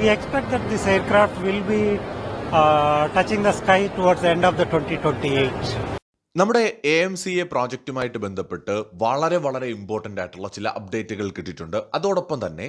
We expect that this aircraft will be uh, touching the sky towards the end of the 2028. നമ്മുടെ A M C A പ്രോജക്റ്റുമായിട്ട് ബന്ധപ്പെട്ട് വളരെ വളരെ important ആയിട്ടുള്ള ചില അപ്ഡേറ്റുകൾ കിട്ടിയിട്ടുണ്ട്. അതോടൊപ്പം തന്നെ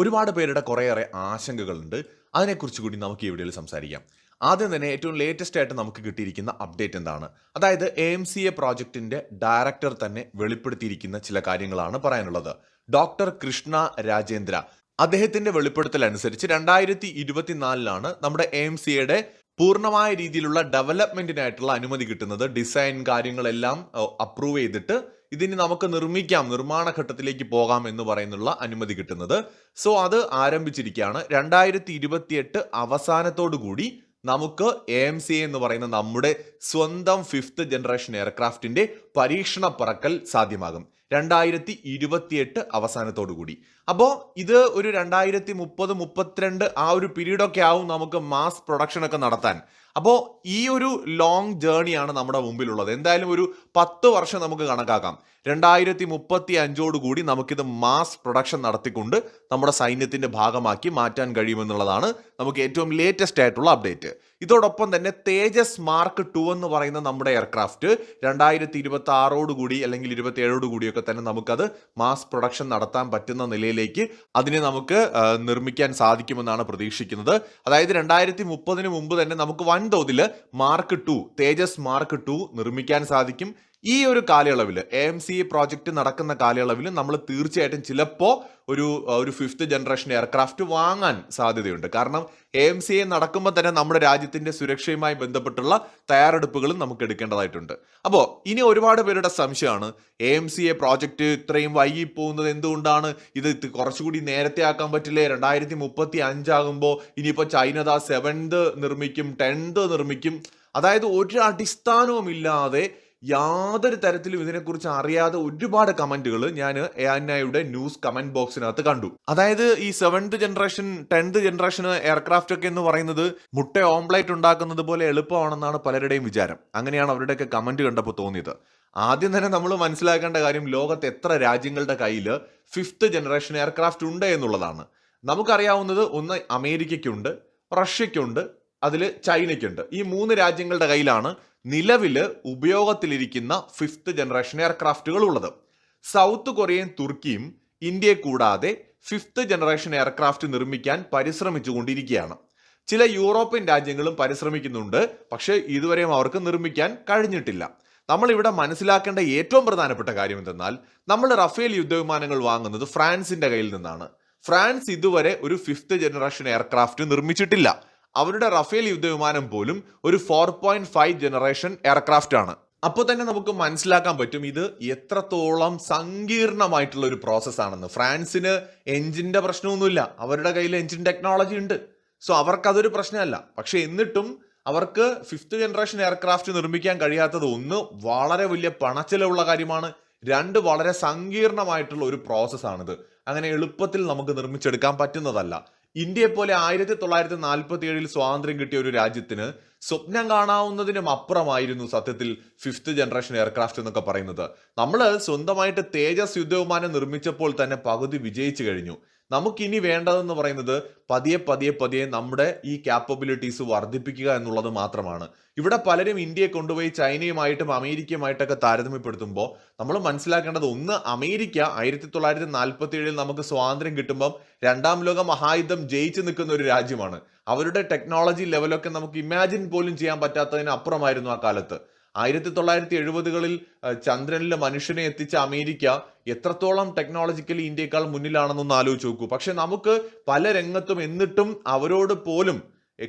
ഒരുപാട് പേരുടെ കുറേയേറെ ആശങ്കകളുണ്ട്. അതിനെക്കുറിച്ച് കൂടി നമുക്ക് ഈ വീഡിയോയിൽ സംസാരിക്കാം. ആദ്യം തന്നെ ഏറ്റവും ലേറ്റസ്റ്റ് ആയിട്ട് നമുക്ക് കിട്ടിയിരിക്കുന്ന അപ്ഡേറ്റ് എന്താണ്? അതായത് എ എം സി എ പ്രോജക്റ്റിന്റെ ഡയറക്ടർ തന്നെ വെളിപ്പെടുത്തിയിരിക്കുന്ന ചില കാര്യങ്ങളാണ് പറയാനുള്ളത്. ഡോക്ടർ കൃഷ്ണ രാജേന്ദ്ര അദ്ദേഹത്തിന്റെ വെളിപ്പെടുത്തൽ അനുസരിച്ച് രണ്ടായിരത്തി ഇരുപത്തിനാലിലാണ് നമ്മുടെ എ സിയുടെ പൂർണമായ രീതിയിലുള്ള ഡെവലപ്മെന്റിനായിട്ടുള്ള അനുമതി കിട്ടുന്നത്. ഡിസൈൻ കാര്യങ്ങളെല്ലാം അപ്രൂവ് ചെയ്തിട്ട് ഇതിന് നമുക്ക് നിർമ്മിക്കാം നിർമ്മാണ ഘട്ടത്തിലേക്ക് പോകാം എന്ന് പറയുന്നുള്ള അനുമതി കിട്ടുന്നത്. സോ അത് ആരംഭിച്ചിരിക്കുകയാണ്. രണ്ടായിരത്തി ഇരുപത്തിയെട്ട് അവസാനത്തോടു കൂടി നമുക്ക് എ എം സി എന്ന് പറയുന്ന നമ്മുടെ സ്വന്തം ഫിഫ്ത്ത് ജനറേഷൻ എയർക്രാഫ്റ്റിന്റെ പരീക്ഷണ പറക്കൽ സാധ്യമാകും. രണ്ടായിരത്തി ഇരുപത്തിയെട്ട് അവസാനത്തോടു കൂടി അപ്പോൾ ഇത് ഒരു രണ്ടായിരത്തി മുപ്പത് മുപ്പത്തിരണ്ട് ആ ഒരു പീരീഡൊക്കെ ആവും നമുക്ക് മാസ് പ്രൊഡക്ഷൻ ഒക്കെ നടത്താൻ. അപ്പോൾ ഈ ഒരു ലോങ് ജേണിയാണ് നമ്മുടെ മുമ്പിലുള്ളത്. എന്തായാലും ഒരു പത്ത് വർഷം നമുക്ക് കണക്കാക്കാം. രണ്ടായിരത്തി മുപ്പത്തി അഞ്ചോട് കൂടി നമുക്കിത് മാസ് പ്രൊഡക്ഷൻ നടത്തിക്കൊണ്ട് നമ്മുടെ സൈന്യത്തിന്റെ ഭാഗമാക്കി മാറ്റാൻ കഴിയുമെന്നുള്ളതാണ് നമുക്ക് ഏറ്റവും ലേറ്റസ്റ്റ് ആയിട്ടുള്ള അപ്ഡേറ്റ് ഇതോടൊപ്പം തന്നെ തേജസ് മാർക്ക് ടു എന്ന് പറയുന്ന നമ്മുടെ എയർക്രാഫ്റ്റ് രണ്ടായിരത്തി ഇരുപത്തി ആറോട് കൂടി അല്ലെങ്കിൽ ഇരുപത്തി ഏഴോട് കൂടിയൊക്കെ തന്നെ നമുക്കത് മാസ് പ്രൊഡക്ഷൻ നടത്താൻ പറ്റുന്ന നിലയിലേക്ക് അതിനെ നമുക്ക് നിർമ്മിക്കാൻ സാധിക്കുമെന്നാണ് പ്രതീക്ഷിക്കുന്നത്. അതായത് രണ്ടായിരത്തി മുപ്പതിന് മുമ്പ് തന്നെ നമുക്ക് വൻതോതിൽ mark two Tejas mark two നിർമ്മിക്കാൻ സാധിക്കും. ഈ ഒരു കാലയളവിൽ എ എം സി പ്രോജക്റ്റ് നടക്കുന്ന കാലയളവിൽ നമ്മൾ തീർച്ചയായിട്ടും ചിലപ്പോൾ ഒരു ഒരു ഫിഫ്ത്ത് ജനറേഷൻ എയർക്രാഫ്റ്റ് വാങ്ങാൻ സാധ്യതയുണ്ട്. കാരണം എ എം സി എ നടക്കുമ്പോൾ തന്നെ നമ്മുടെ രാജ്യത്തിന്റെ സുരക്ഷയുമായി ബന്ധപ്പെട്ടുള്ള തയ്യാറെടുപ്പുകളും നമുക്ക് എടുക്കേണ്ടതായിട്ടുണ്ട്. അപ്പോൾ ഇനി ഒരുപാട് പേരുടെ സംശയമാണ് A M C A project ഇത്രയും വൈകി പോകുന്നത് എന്തുകൊണ്ടാണ്? ഇത് കുറച്ചുകൂടി നേരത്തെ ആക്കാൻ പറ്റില്ലേ? രണ്ടായിരത്തി മുപ്പത്തി അഞ്ചാകുമ്പോൾ ഇനിയിപ്പോൾ ചൈന സെവൻത് നിർമ്മിക്കും ടെൻത് നിർമ്മിക്കും. അതായത് ഒരു അടിസ്ഥാനവും ഇല്ലാതെ യാതൊരു തരത്തിലും ഇതിനെക്കുറിച്ച് അറിയാതെ ഒരുപാട് കമന്റുകൾ ഞാൻ എയുടെ ന്യൂസ് കമന്റ് ബോക്സിനകത്ത് കണ്ടു. അതായത് ഈ seventh generation tenth generation aircraft ഒക്കെ എന്ന് പറയുന്നത് മുട്ട ഓംപ്ലേറ്റ് ഉണ്ടാക്കുന്നത് പോലെ എളുപ്പമാണെന്നാണ് പലരുടെയും വിചാരം. അങ്ങനെയാണ് അവരുടെയൊക്കെ കമന്റ് കണ്ടപ്പോൾ തോന്നിയത്. ആദ്യം തന്നെ നമ്മൾ മനസ്സിലാക്കേണ്ട കാര്യം ലോകത്ത് എത്ര രാജ്യങ്ങളുടെ കയ്യിൽ ഫിഫ്ത്ത് ജനറേഷൻ എയർക്രാഫ്റ്റ് ഉണ്ട് എന്നുള്ളതാണ്. നമുക്കറിയാവുന്നത് ഒന്ന് അമേരിക്കയ്ക്കുണ്ട് റഷ്യയ്ക്കുണ്ട് അതിൽ ചൈനയ്ക്കുണ്ട്. ഈ മൂന്ന് രാജ്യങ്ങളുടെ കയ്യിലാണ് നിലവിൽ ഉപയോഗത്തിലിരിക്കുന്ന ഫിഫ്ത്ത് ജനറേഷൻ എയർക്രാഫ്റ്റുകൾ ഉള്ളത്. സൗത്ത് കൊറിയയും തുർക്കിയും ഇന്ത്യയെ കൂടാതെ ഫിഫ്ത്ത് ജനറേഷൻ എയർക്രാഫ്റ്റ് നിർമ്മിക്കാൻ പരിശ്രമിച്ചുകൊണ്ടിരിക്കുകയാണ്. ചില യൂറോപ്യൻ രാജ്യങ്ങളും പരിശ്രമിക്കുന്നുണ്ട് പക്ഷേ ഇതുവരെയും അവർക്ക് നിർമ്മിക്കാൻ കഴിഞ്ഞിട്ടില്ല. നമ്മളിവിടെ മനസ്സിലാക്കേണ്ട ഏറ്റവും പ്രധാനപ്പെട്ട കാര്യം എന്തെന്നാൽ നമ്മൾ റഫേൽ യുദ്ധവിമാനങ്ങൾ വാങ്ങുന്നത് ഫ്രാൻസിന്റെ കയ്യിൽ നിന്നാണ്. ഫ്രാൻസ് ഇതുവരെ ഒരു ഫിഫ്ത്ത് ജനറേഷൻ എയർക്രാഫ്റ്റ് നിർമ്മിച്ചിട്ടില്ല. അവരുടെ റഫേൽ യുദ്ധവിമാനം പോലും ഒരു four point five generation aircraft ആണ്. അപ്പോൾ തന്നെ നമുക്ക് മനസ്സിലാക്കാൻ പറ്റും ഇത് എത്രത്തോളം സങ്കീർണമായിട്ടുള്ള ഒരു പ്രോസസ് ആണെന്ന്. ഫ്രാൻസിന് എഞ്ചിന്റെ പ്രശ്നമൊന്നുമില്ല. അവരുടെ കയ്യിൽ എഞ്ചിൻ ടെക്നോളജി ഉണ്ട്. സോ അവർക്ക് അതൊരു പ്രശ്നമല്ല. പക്ഷെ എന്നിട്ടും അവർക്ക് ഫിഫ്ത്ത് ജനറേഷൻ എയർക്രാഫ്റ്റ് നിർമ്മിക്കാൻ കഴിയാത്തത് ഒന്ന് വളരെ വലിയ പണച്ചെലവുള്ള കാര്യമാണ്. രണ്ട് വളരെ സങ്കീർണമായിട്ടുള്ള ഒരു പ്രോസസ്സാണിത് അങ്ങനെ എളുപ്പത്തിൽ നമുക്ക് നിർമ്മിച്ചെടുക്കാൻ പറ്റുന്നതല്ല. ഇന്ത്യയെ പോലെ ആയിരത്തി തൊള്ളായിരത്തി നാൽപ്പത്തി ഏഴിൽ സ്വാതന്ത്ര്യം കിട്ടിയ ഒരു രാജ്യത്തിന് സ്വപ്നം കാണാവുന്നതിനും അപ്പുറമായിരുന്നു സത്യത്തിൽ ഫിഫ്ത്ത് ജനറേഷൻ എയർക്രാഫ്റ്റ് എന്നൊക്കെ പറയുന്നത്. നമ്മൾ സ്വന്തമായിട്ട് തേജസ് യുദ്ധവിമാനം നിർമ്മിച്ചപ്പോൾ തന്നെ പകുതി വിജയിച്ചു കഴിഞ്ഞു. നമുക്കിനി വേണ്ടതെന്ന് പറയുന്നത് പതിയെ പതിയെ പതിയെ നമ്മുടെ ഈ ക്യാപ്പബിലിറ്റീസ് വർദ്ധിപ്പിക്കുക എന്നുള്ളത് മാത്രമാണ്. ഇവിടെ പലരും ഇന്ത്യയെ കൊണ്ടുപോയി ചൈനയുമായിട്ടും അമേരിക്കയുമായിട്ടൊക്കെ താരതമ്യപ്പെടുത്തുമ്പോൾ നമ്മൾ മനസ്സിലാക്കേണ്ടത് ഒന്ന് അമേരിക്ക ആയിരത്തി തൊള്ളായിരത്തി നാൽപ്പത്തി ഏഴിൽ നമുക്ക് സ്വാതന്ത്ര്യം കിട്ടുമ്പം രണ്ടാം ലോക മഹായുദ്ധം ജയിച്ചു നിൽക്കുന്ന ഒരു രാജ്യമാണ്. അവരുടെ ടെക്നോളജി ലെവലൊക്കെ നമുക്ക് ഇമാജിൻ പോലും ചെയ്യാൻ പറ്റാത്തതിന് അപ്പുറമായിരുന്നു ആ കാലത്ത്. ആയിരത്തി തൊള്ളായിരത്തി എഴുപതുകളിൽ ചന്ദ്രനിലെ മനുഷ്യനെ എത്തിച്ച അമേരിക്ക എത്രത്തോളം ടെക്നോളജിക്കലി ഇന്ത്യക്കാൾ മുന്നിലാണെന്നൊന്ന് ആലോചിച്ച് നോക്കൂ. പക്ഷെ നമുക്ക് പല രംഗത്തും എന്നിട്ടും അവരോട് പോലും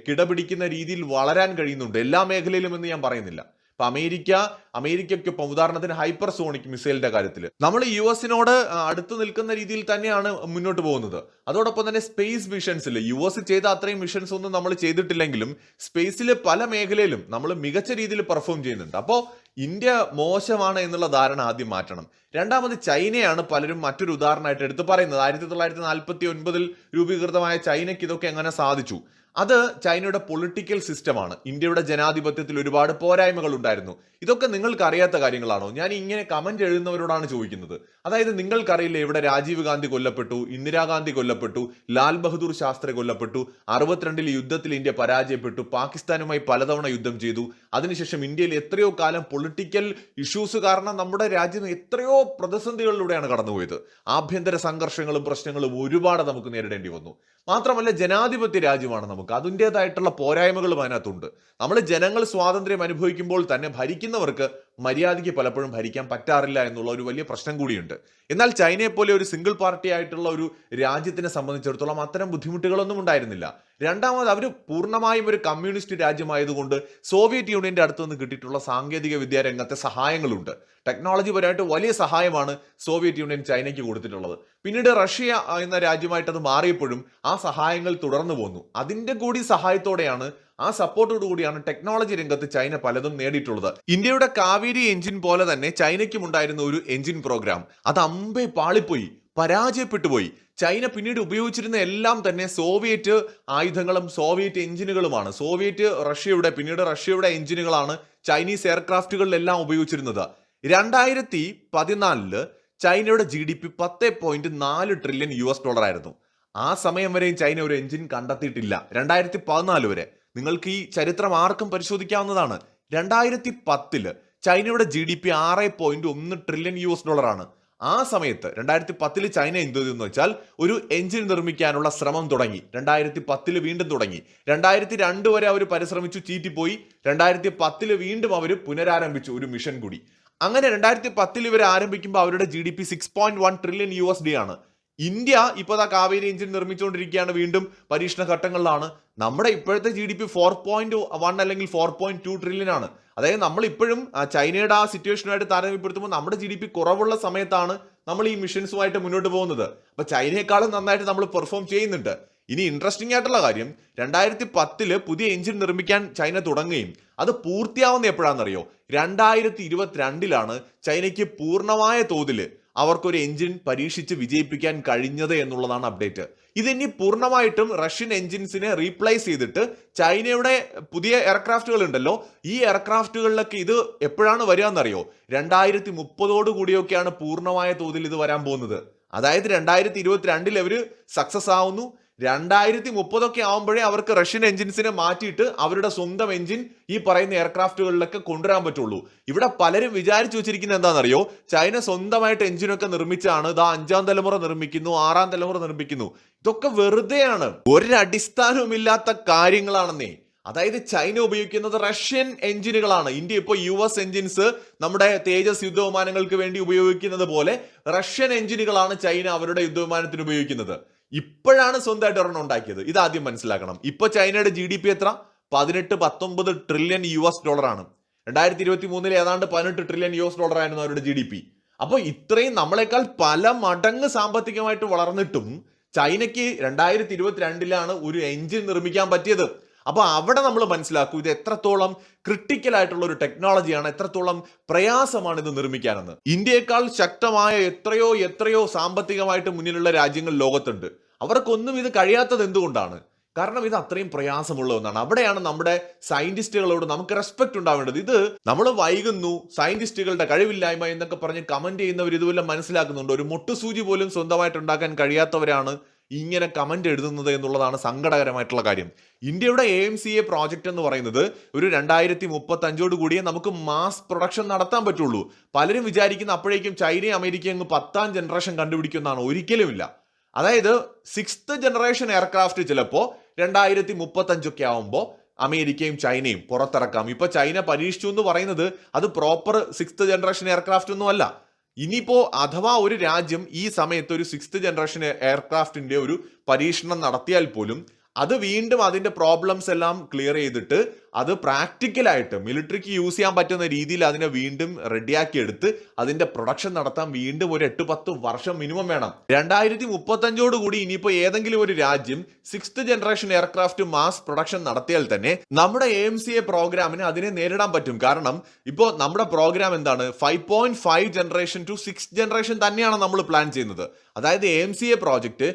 കിടപിടിക്കുന്ന രീതിയിൽ വളരാൻ കഴിയുന്നുണ്ട്. എല്ലാ മേഖലയിലും എന്ന് ഞാൻ പറയുന്നില്ല. ഇപ്പൊ അമേരിക്ക അമേരിക്കയ്ക്കൊപ്പം ഉദാഹരണത്തിന് ഹൈപ്പർ സോണിക് മിസൈലിന്റെ കാര്യത്തിൽ നമ്മൾ യു എസിനോട് അടുത്ത് നിൽക്കുന്ന രീതിയിൽ തന്നെയാണ് മുന്നോട്ട് പോകുന്നത്. അതോടൊപ്പം തന്നെ സ്പേസ് മിഷൻസിൽ യു എസ് ചെയ്ത അത്രയും മിഷൻസ് ഒന്നും നമ്മൾ ചെയ്തിട്ടില്ലെങ്കിലും സ്പേസിൽ പല മേഖലയിലും നമ്മൾ മികച്ച രീതിയിൽ പെർഫോം ചെയ്യുന്നുണ്ട്. അപ്പോൾ ഇന്ത്യ മോശമാണ് എന്നുള്ള ധാരണ ആദ്യം മാറ്റണം. രണ്ടാമത് ചൈനയാണ് പലരും മറ്റൊരു ഉദാഹരണമായിട്ട് എടുത്ത് പറയുന്നത്. ആയിരത്തി തൊള്ളായിരത്തി നാൽപ്പത്തി ഒൻപതിൽ രൂപീകൃതമായ ചൈനയ്ക്ക് ഇതൊക്കെ എങ്ങനെ സാധിച്ചു? അത് ചൈനയുടെ പൊളിറ്റിക്കൽ സിസ്റ്റമാണ് ഇന്ത്യയുടെ ജനാധിപത്യത്തിൽ ഒരുപാട് പോരായ്മകൾ ഉണ്ടായിരുന്നു. ഇതൊക്കെ നിങ്ങൾക്ക് അറിയാത്ത കാര്യങ്ങളാണോ? ഞാൻ ഇങ്ങനെ കമന്റ് എഴുതുന്നവരോടാണ് ചോദിക്കുന്നത്. അതായത് നിങ്ങൾക്കറിയില്ല ഇവിടെ രാജീവ് ഗാന്ധി കൊല്ലപ്പെട്ടു ഇന്ദിരാഗാന്ധി കൊല്ലപ്പെട്ടു ലാൽ ബഹദൂർ ശാസ്ത്രി കൊല്ലപ്പെട്ടു അറുപത്തിരണ്ടിൽ യുദ്ധത്തിൽ ഇന്ത്യ പരാജയപ്പെട്ടു പാകിസ്ഥാനുമായി പലതവണ യുദ്ധം ചെയ്തു അതിനുശേഷം ഇന്ത്യയിൽ എത്രയോ കാലം പൊളിറ്റിക്കൽ ഇഷ്യൂസ് കാരണം നമ്മുടെ രാജ്യം എത്രയോ പ്രതിസന്ധികളിലൂടെയാണ് കടന്നുപോയത്. ആഭ്യന്തര സംഘർഷങ്ങളും പ്രശ്നങ്ങളും ഒരുപാട് നമുക്ക് നേരിടേണ്ടി വന്നു. മാത്രമല്ല ജനാധിപത്യ രാജ്യമാണ് നമുക്ക് അതിന്റെതായിട്ടുള്ള പോരായ്മകളും അതിനകത്തുണ്ട്. നമ്മൾ ജനങ്ങൾ സ്വാതന്ത്ര്യം അനുഭവിക്കുമ്പോൾ തന്നെ ഭരിക്കുന്നവർക്ക് മര്യാദയ്ക്ക് പലപ്പോഴും ഭരിക്കാൻ പറ്റാറില്ല എന്നുള്ള ഒരു വലിയ പ്രശ്നം കൂടിയുണ്ട്. എന്നാൽ ചൈനയെ പോലെ ഒരു സിംഗിൾ പാർട്ടി ആയിട്ടുള്ള ഒരു രാജ്യത്തിനെ സംബന്ധിച്ചിടത്തോളം അത്തരം ബുദ്ധിമുട്ടുകളൊന്നും ഉണ്ടായിരുന്നില്ല. രണ്ടാമത് അവർ പൂർണമായും ഒരു കമ്മ്യൂണിസ്റ്റ് രാജ്യമായതുകൊണ്ട് സോവിയറ്റ് യൂണിയന്റെ അടുത്ത് നിന്ന് കിട്ടിയിട്ടുള്ള സാങ്കേതിക വിദ്യാ രംഗത്തെ സഹായങ്ങളുണ്ട്. ടെക്നോളജി പരമായിട്ട് വലിയ സഹായമാണ് സോവിയറ്റ് യൂണിയൻ ചൈനയ്ക്ക് കൊടുത്തിട്ടുള്ളത്. പിന്നീട് റഷ്യ എന്ന രാജ്യമായിട്ട് അത് മാറിയപ്പോഴും ആ സഹായങ്ങൾ തുടർന്നു പോന്നു. അതിന്റെ കൂടി സഹായത്തോടെയാണ് ആ സപ്പോർട്ടോടു കൂടിയാണ് ടെക്നോളജി രംഗത്ത് ചൈന പലതും നേടിയിട്ടുള്ളത്. ഇന്ത്യയുടെ കാവേരി എഞ്ചിൻ പോലെ തന്നെ ചൈനയ്ക്കും ഉണ്ടായിരുന്ന ഒരു എഞ്ചിൻ പ്രോഗ്രാം അത് അമ്പേ പാളിപ്പോയി പരാജയപ്പെട്ടു പോയി ചൈന പിന്നീട് ഉപയോഗിച്ചിരുന്ന എല്ലാം തന്നെ സോവിയറ്റ് ആയുധങ്ങളും സോവിയറ്റ് എഞ്ചിനുകളുമാണ്. സോവിയറ്റ് റഷ്യയുടെ പിന്നീട് റഷ്യയുടെ എഞ്ചിനുകളാണ് ചൈനീസ് എയർക്രാഫ്റ്റുകളിലെല്ലാം ഉപയോഗിച്ചിരുന്നത്. രണ്ടായിരത്തി പതിനാലിൽ ചൈനയുടെ ജി ഡി പി പത്ത് പോയിന്റ് നാല് ട്രില്യൺ യു എസ് ഡോളർ ആയിരുന്നു ആ സമയം വരെയും ചൈന ഒരു എഞ്ചിൻ കണ്ടെത്തിയിട്ടില്ല. രണ്ടായിരത്തി പതിനാല് വരെ. നിങ്ങൾക്ക് ഈ ചരിത്രം ആർക്കും പരിശോധിക്കാവുന്നതാണ്. രണ്ടായിരത്തി പത്തിൽ ചൈനയുടെ ജി ഡി പി ആറ് പോയിന്റ് ഒന്ന് ട്രില്യൺ യു എസ് ഡോളർ ആണ്. ആ സമയത്ത് രണ്ടായിരത്തി പത്തിൽ ചൈന എന്ത് ചെയ്തു എന്ന് വെച്ചാൽ ഒരു എഞ്ചിൻ നിർമ്മിക്കാനുള്ള ശ്രമം തുടങ്ങി. രണ്ടായിരത്തി പത്തിൽ വീണ്ടും തുടങ്ങി. രണ്ടായിരത്തി രണ്ട് വരെ അവർ പരിശ്രമിച്ചു ചീറ്റിപ്പോയി രണ്ടായിരത്തി പത്തിൽ വീണ്ടും അവർ പുനരാരംഭിച്ചു ഒരു മിഷൻ കൂടി. അങ്ങനെ രണ്ടായിരത്തി പത്തിൽ ഇവർ ആരംഭിക്കുമ്പോൾ അവരുടെ G D P six point one trillion U S D ആണ്. ഇന്ത്യ ഇപ്പോൾ ആ കാവേരി എഞ്ചിൻ നിർമ്മിച്ചുകൊണ്ടിരിക്കുകയാണ് വീണ്ടും പരീക്ഷണ ഘട്ടങ്ങളിലാണ് നമ്മുടെ ഇപ്പോഴത്തെ G D P four point one അല്ലെങ്കിൽ ഫോർ പോയിന്റ് ടു ട്രില്യൺ ആണ്. അതായത് നമ്മൾ ഇപ്പോഴും ചൈനയുടെ ആ സിറ്റുവേഷനുമായിട്ട് താരതമ്യപ്പെടുത്തുമ്പോൾ നമ്മുടെ ജി ഡി പി കുറവുള്ള സമയത്താണ് നമ്മൾ ഈ മിഷൻസുമായിട്ട് മുന്നോട്ട് പോകുന്നത്. അപ്പൊ ചൈനയെക്കാളും നന്നായിട്ട് നമ്മൾ പെർഫോം ചെയ്യുന്നുണ്ട്. ഇനി ഇൻട്രസ്റ്റിംഗ് ആയിട്ടുള്ള കാര്യം രണ്ടായിരത്തി പത്തിൽ പുതിയ എഞ്ചിൻ നിർമ്മിക്കാൻ ചൈന തുടങ്ങുകയും അത് പൂർത്തിയാവുന്ന എപ്പോഴാണെന്നറിയോ? രണ്ടായിരത്തി ഇരുപത്തിരണ്ടിലാണ് ചൈനയ്ക്ക് പൂർണമായ തോതിൽ അവർക്കൊരു എഞ്ചിൻ പരീക്ഷിച്ച് വിജയിപ്പിക്കാൻ കഴിഞ്ഞത് എന്നുള്ളതാണ് അപ്ഡേറ്റ്. ഇതിനി പൂർണമായിട്ടും റഷ്യൻ എഞ്ചിൻസിനെ റീപ്ലേസ് ചെയ്തിട്ട് ചൈനയുടെ പുതിയ എയർക്രാഫ്റ്റുകൾ ഉണ്ടല്ലോ ഈ എയർക്രാഫ്റ്റുകളിലൊക്കെ ഇത് എപ്പോഴാണ് വരിക എന്നറിയോ രണ്ടായിരത്തി മുപ്പതോട് കൂടിയൊക്കെയാണ് പൂർണമായ തോതിൽ ഇത് വരാൻ പോകുന്നത്. അതായത് രണ്ടായിരത്തി ഇരുപത്തിരണ്ടിൽ അവർ സക്സസ് ആവുന്നു രണ്ടായിരത്തി മുപ്പതൊക്കെ ആവുമ്പോഴേ അവർക്ക് റഷ്യൻ എഞ്ചിൻസിനെ മാറ്റിയിട്ട് അവരുടെ സ്വന്തം എഞ്ചിൻ ഈ പറയുന്ന എയർക്രാഫ്റ്റുകളിലൊക്കെ കൊണ്ടുവരാൻ പറ്റുള്ളൂ. ഇവിടെ പലരും വിചാരിച്ചു വെച്ചിരിക്കുന്നത് എന്താണെന്നറിയോ? ചൈന സ്വന്തമായിട്ട് എഞ്ചിനൊക്കെ നിർമ്മിച്ചാണ് ഇതാ അഞ്ചാം തലമുറ നിർമ്മിക്കുന്നു ആറാം തലമുറ നിർമ്മിക്കുന്നു. ഇതൊക്കെ വെറുതെയാണ്. ഒരടിസ്ഥാനവുമില്ലാത്ത കാര്യങ്ങളാണെന്നേ. അതായത് ചൈന ഉപയോഗിക്കുന്നത് റഷ്യൻ എഞ്ചിനുകളാണ് ഇന്ത്യ ഇപ്പോൾ യു എസ് എഞ്ചിൻസ് നമ്മുടെ തേജസ് യുദ്ധവിമാനങ്ങൾക്ക് വേണ്ടി ഉപയോഗിക്കുന്നത് പോലെ റഷ്യൻ എഞ്ചിനുകളാണ് ചൈന അവരുടെ യുദ്ധവിമാനത്തിന് ഉപയോഗിക്കുന്നത്. ഇപ്പോഴാണ് സ്വന്തമായിട്ട് ഒരെണ്ണം ഉണ്ടാക്കിയത്. ഇത് ആദ്യം മനസ്സിലാക്കണം. ഇപ്പൊ ചൈനയുടെ ജി ഡി പി എത്ര? പതിനെട്ട് പത്തൊമ്പത് ട്രില്യൺ യു എസ് ഡോളർ ആണ്. രണ്ടായിരത്തി ഇരുപത്തി മൂന്നിൽ ഏതാണ്ട് പതിനെട്ട് ട്രില്യൺ യു എസ് ഡോളർ ആയിരുന്നു അവരുടെ ജി ഡി പി അപ്പോൾ ഇത്രയും നമ്മളെക്കാൾ പല മടങ്ങ് സാമ്പത്തികമായിട്ട് വളർന്നിട്ടും ചൈനയ്ക്ക് രണ്ടായിരത്തി ഇരുപത്തിരണ്ടിലാണ് ഒരു എഞ്ചിൻ നിർമ്മിക്കാൻ പറ്റിയത്. അപ്പോൾ അവിടെ നമ്മൾ മനസ്സിലാക്കൂ ഇത് എത്രത്തോളം ക്രിട്ടിക്കൽ ആയിട്ടുള്ള ഒരു ടെക്നോളജിയാണ് എത്രത്തോളം പ്രയാസമാണ് ഇത് നിർമ്മിക്കാനെന്ന്. ഇന്ത്യയെക്കാൾ ശക്തമായ എത്രയോ എത്രയോ സാമ്പത്തികമായിട്ട് മുന്നിലുള്ള രാജ്യങ്ങൾ ലോകത്തുണ്ട്. അവർക്കൊന്നും ഇത് കഴിയാത്തത് എന്തുകൊണ്ടാണ്? കാരണം ഇത് അത്രയും പ്രയാസമുള്ള ഒന്നാണ്. അവിടെയാണ് നമ്മുടെ സയന്റിസ്റ്റുകളോട് നമുക്ക് റെസ്പെക്ട് ഉണ്ടാവേണ്ടത്. ഇത് നമ്മൾ വൈകുന്നു സയന്റിസ്റ്റുകളുടെ കഴിവില്ലായ്മ എന്നൊക്കെ പറഞ്ഞ് കമന്റ് ചെയ്യുന്നവർ ഇതുപോലെ മനസ്സിലാക്കുന്നുണ്ട്. ഒരു മുട്ടുസൂചി പോലും സ്വന്തമായിട്ട് ഉണ്ടാക്കാൻ കഴിയാത്തവരാണ് ഇങ്ങനെ കമന്റ് എഴുതുന്നത് എന്നുള്ളതാണ് സങ്കടകരമായിട്ടുള്ള കാര്യം. ഇന്ത്യയുടെ A M C A project എന്ന് പറയുന്നത് ഒരു രണ്ടായിരത്തി മുപ്പത്തി അഞ്ചോട് കൂടിയേ നമുക്ക് മാസ് പ്രൊഡക്ഷൻ നടത്താൻ പറ്റുള്ളൂ. പലരും വിചാരിക്കുന്ന അപ്പോഴേക്കും ചൈനയും അമേരിക്കയും പത്താം ജനറേഷൻ കണ്ടുപിടിക്കുന്നതാണ് ഒരിക്കലുമില്ല. അതായത് സിക്സ്ത് ജനറേഷൻ എയർക്രാഫ്റ്റ് ചിലപ്പോൾ രണ്ടായിരത്തി മുപ്പത്തഞ്ചൊക്കെ ആവുമ്പോൾ അമേരിക്കയും ചൈനയും പുറത്തിറക്കാം. ഇപ്പൊ ചൈന പരീക്ഷിച്ചു എന്ന് പറയുന്നത് അത് പ്രോപ്പർ സിക്സ്ത് ജനറേഷൻ എയർക്രാഫ്റ്റ് ഒന്നും അല്ല. ഇനിയിപ്പോ അഥവാ ഒരു രാജ്യം ഈ സമയത്ത് ഒരു സിക്സ്ത് ജനറേഷൻ എയർക്രാഫ്റ്റിന്റെ ഒരു പരീക്ഷണം നടത്തിയാൽ പോലും അത് വീണ്ടും അതിന്റെ പ്രോബ്ലംസ് എല്ലാം ക്ലിയർ ചെയ്തിട്ട് അത് പ്രാക്ടിക്കലായിട്ട് മിലിറ്ററിക്ക് യൂസ് ചെയ്യാൻ പറ്റുന്ന രീതിയിൽ അതിനെ വീണ്ടും റെഡിയാക്കി എടുത്ത് അതിന്റെ പ്രൊഡക്ഷൻ നടത്താൻ വീണ്ടും ഒരു എട്ട് പത്ത് വർഷം മിനിമം വേണം. രണ്ടായിരത്തി മുപ്പത്തഞ്ചോട് കൂടി ഇനിയിപ്പോൾ ഏതെങ്കിലും ഒരു രാജ്യം sixth generation aircraft mass production നടത്തിയാൽ തന്നെ നമ്മുടെ എ എം സി എ പ്രോഗ്രാമിന് അതിനെ നേരിടാൻ പറ്റും. കാരണം ഇപ്പോൾ നമ്മുടെ പ്രോഗ്രാം എന്താണ്? Five point five generation two six generation തന്നെയാണ് നമ്മൾ പ്ലാൻ ചെയ്യുന്നത്. അതായത് A M C A project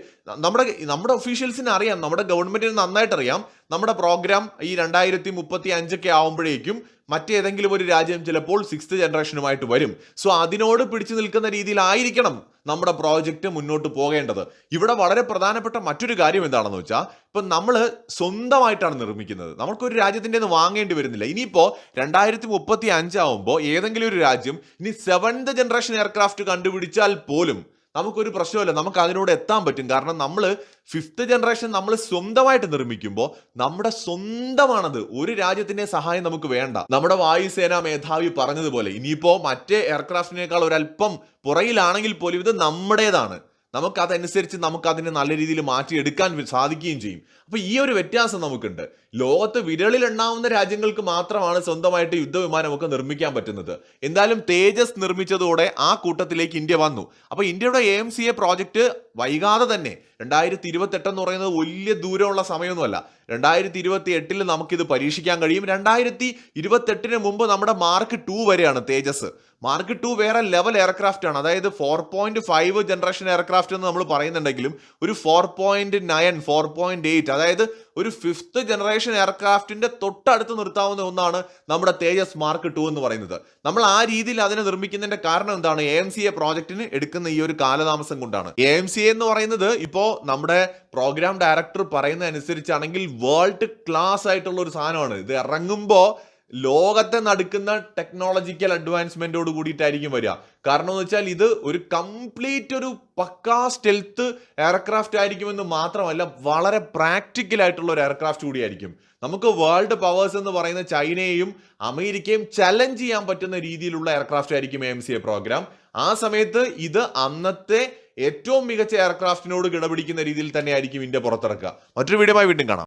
നമ്മുടെ നമ്മുടെ ഒഫീഷ്യൽസിന് അറിയാം നമ്മുടെ ഗവൺമെന്റിന് നന്നായിട്ട് അറിയാം നമ്മുടെ പ്രോഗ്രാം ഈ രണ്ടായിരത്തി മുപ്പത്തി അഞ്ചൊക്കെ ആവുമ്പോഴേക്കും മറ്റേതെങ്കിലും ഒരു രാജ്യം ചിലപ്പോൾ സിക്സ്ത് ജനറേഷനുമായിട്ട് വരും. സോ അതിനോട് പിടിച്ചു നിൽക്കുന്ന രീതിയിലായിരിക്കണം നമ്മുടെ പ്രോജക്റ്റ് മുന്നോട്ട് പോകേണ്ടത്. ഇവിടെ വളരെ പ്രധാനപ്പെട്ട മറ്റൊരു കാര്യം എന്താണെന്ന് വെച്ചാൽ ഇപ്പം നമ്മൾ സ്വന്തമായിട്ടാണ് നിർമ്മിക്കുന്നത്. നമുക്കൊരു രാജ്യത്തിന്റെ വാങ്ങേണ്ടി വരുന്നില്ല. ഇനിയിപ്പോൾ രണ്ടായിരത്തി മുപ്പത്തി അഞ്ചാവുമ്പോൾ ഏതെങ്കിലും ഒരു രാജ്യം ഇനി സെവൻത് ജനറേഷൻ എയർക്രാഫ്റ്റ് കണ്ടുപിടിച്ചാൽ പോലും നമുക്കൊരു പ്രശ്നമില്ല നമുക്ക് അതിനോട് എത്താൻ പറ്റും. കാരണം നമ്മൾ ഫിഫ്ത്ത് ജനറേഷൻ നമ്മൾ സ്വന്തമായിട്ട് നിർമ്മിക്കുമ്പോൾ നമ്മുടെ സ്വന്തമാണത്. ഒരു രാജ്യത്തിന്റെ സഹായം നമുക്ക് വേണ്ട. നമ്മുടെ വായുസേന മേധാവി പറഞ്ഞതുപോലെ ഇനിയിപ്പോൾ മറ്റേ എയർക്രാഫ്റ്റിനേക്കാൾ ഒരല്പം പുറയിലാണെങ്കിൽ പോലും ഇത് നമ്മുടേതാണ്. നമുക്കതനുസരിച്ച് നമുക്ക് അതിനെ നല്ല രീതിയിൽ മാറ്റിയെടുക്കാൻ സാധിക്കുകയും ചെയ്യും. അപ്പൊ ഈ ഒരു വ്യത്യാസം നമുക്കുണ്ട്. ലോകത്ത് വിരളിൽ എണ്ണാവുന്ന രാജ്യങ്ങൾക്ക് മാത്രമാണ് സ്വന്തമായിട്ട് യുദ്ധവിമാനമൊക്കെ നിർമ്മിക്കാൻ പറ്റുന്നത്. എന്തായാലും തേജസ് നിർമ്മിച്ചതോടെ ആ കൂട്ടത്തിലേക്ക് ഇന്ത്യ വന്നു. അപ്പോൾ ഇന്ത്യയുടെ A M C A project വൈകാതെ തന്നെ രണ്ടായിരത്തി ഇരുപത്തെട്ട് എന്ന് പറയുന്നത് വലിയ ദൂരമുള്ള സമയമൊന്നുമല്ല. രണ്ടായിരത്തി ഇരുപത്തി എട്ടിൽ നമുക്കിത് പരീക്ഷിക്കാൻ കഴിയും. രണ്ടായിരത്തി ഇരുപത്തെട്ടിന് മുമ്പ് നമ്മുടെ മാർക്ക് ടു വരെയാണ് തേജസ്. മാർക്ക് ടു വേറെ ലെവൽ എയർക്രാഫ്റ്റ് ആണ്. അതായത് four point five generation aircraft എന്ന് നമ്മൾ പറയുന്നുണ്ടെങ്കിലും ഒരു four point nine four point eight അതായത് ഒരു ഫിഫ്ത്ത് ജനറേഷൻ എയർക്രാഫ്റ്റിന്റെ തൊട്ടടുത്ത് നിർത്താവുന്ന ഒന്നാണ് നമ്മുടെ തേജസ് മാർക്ക് ടു എന്ന് പറയുന്നത്. നമ്മൾ ആ രീതിയിൽ അതിനെ നിർമ്മിക്കുന്നതിന്റെ കാരണം എന്താണ്? എ എം സി എ പ്രോജക്റ്റിന് എടുക്കുന്ന ഈ ഒരു കാലതാമസം കൊണ്ടാണ്. എ എം സി എന്ന് പറയുന്നത് ഇപ്പോ നമ്മുടെ പ്രോഗ്രാം ഡയറക്ടർ പറയുന്ന അനുസരിച്ചാണെങ്കിൽ വേൾഡ് ക്ലാസ് ആയിട്ടുള്ള ഒരു സാധനമാണ്. ഇത് ഇറങ്ങുമ്പോൾ ലോകത്തെ നടക്കുന്ന ടെക്നോളജിക്കൽ അഡ്വാൻസ്മെന്റോട് കൂടിയിട്ടായിരിക്കും വരിക. കാരണം എന്ന് വെച്ചാൽ ഇത് ഒരു കംപ്ലീറ്റ് ഒരു പക്കാ സ്റ്റെൽത്ത് എയർക്രാഫ്റ്റ് ആയിരിക്കുമെന്ന് മാത്രമല്ല വളരെ പ്രാക്ടിക്കൽ ആയിട്ടുള്ള ഒരു എയർക്രാഫ്റ്റ് കൂടിയായിരിക്കും. നമുക്ക് വേൾഡ് പവേഴ്സ് എന്ന് പറയുന്ന ചൈനയെയും അമേരിക്കയും ചലഞ്ച് ചെയ്യാൻ പറ്റുന്ന രീതിയിലുള്ള എയർക്രാഫ്റ്റ് ആയിരിക്കും എം സി എ പ്രോഗ്രാം ആ സമയത്ത് ഇത് അന്നത്തെ ഏറ്റവും മികച്ച എയർക്രാഫ്റ്റിനോട് കിടപിടിക്കുന്ന രീതിയിൽ തന്നെയായിരിക്കും ഇന്ത്യ പുറത്തിറക്കുക. മറ്റൊരു വീഡിയോമായി വീണ്ടും കാണാം.